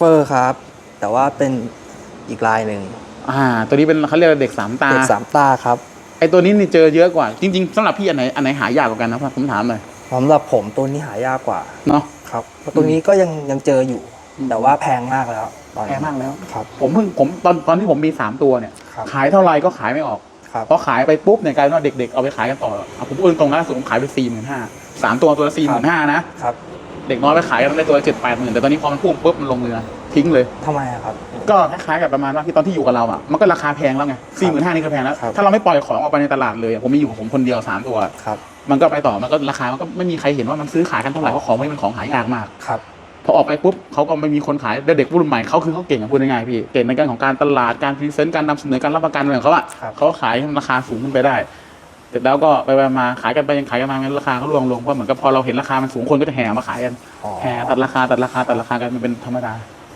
เปอร์ครับ แต่ว่าเป็นอีกลายหนึ่งอ่า ตัวนี้เป็นเขาเรียกว่าเด็กสามตาเด็กสามตาครับไอตัวนี้นี่เจอเยอะกว่า จริงๆสำหรับพี่อันไหนอันไหนหายากกว่ากันนะครับผมถามหน่อยสำหรับผมตัวนี้หายากกว่าเนาะครับเพราะตัวนี้ก็ยังยังเจออยู่อืมแต่ว่าแพงมากแล้วตอนนี้แพงมากแล้วครับผมเพิ่งผมตอนตอนที่ผมมีสามตัวเนี่ย ครับ ขายเท่าไหร่ก็ขายไม่ออกครับพอขายไปปุ๊บเนี่ยกลายเป็นว่าเด็กๆเอาไปขายกันต่อเอาผมพูดตรงๆนะสุดผมขายไปสี่หมื่นห้าสามตัวตัวละสี่หมื่นห้านะครับ เด็กน้อยไปขายกันได้ตัวละเจ็ดแปดหมื่นแต่ตอนนี้พอมันพุ่งปุ๊บมันลงเรือทิ้งเลย ทำไมอะครับ ก็คล้ายๆกับประมาณว่าที่ตอนที่อยู่กับเราอะมันก็ราคาแพงแล้วไงสี่หมื่นห้านี่ก็แพงแล้ว ครับ ถ้าเราไม่ปล่อยของออกไปในตลาดเลยอะผมมีอยู่กับผมคนเดียวสามตัว ครับ มันก็ไปต่อมันก็ราคามันก็ไม่มีใครเห็นว่ามันซื้อขายกันเท่าไหร่เพราะของมันเป็นของหายากมาก ครับ พอออกไปปุ๊บเขาก็ไม่มีคนขายแล้วเด็กรุ่นใหม่เขาคือเขาเก่งอะพูดง่ายๆพี่เก่งในการของการตลาดการพรีเซนต์การนำเสนอการรับประกันอะไรของเขาอะครับ เขาขายให้ราคาสูงขึ้นไปได้ เสร็จแล้วก็ไปๆมาขายกันไปยังขายกันมางั้นราคาเขาลงลงเพราะเหมือนกับพอเราเห็นราคามันสูงคนก็จะแห่มาขายกัน อ๋อ แห่ตัดราคาตัดราคาตัดราคากันมันเป็นธรรมดา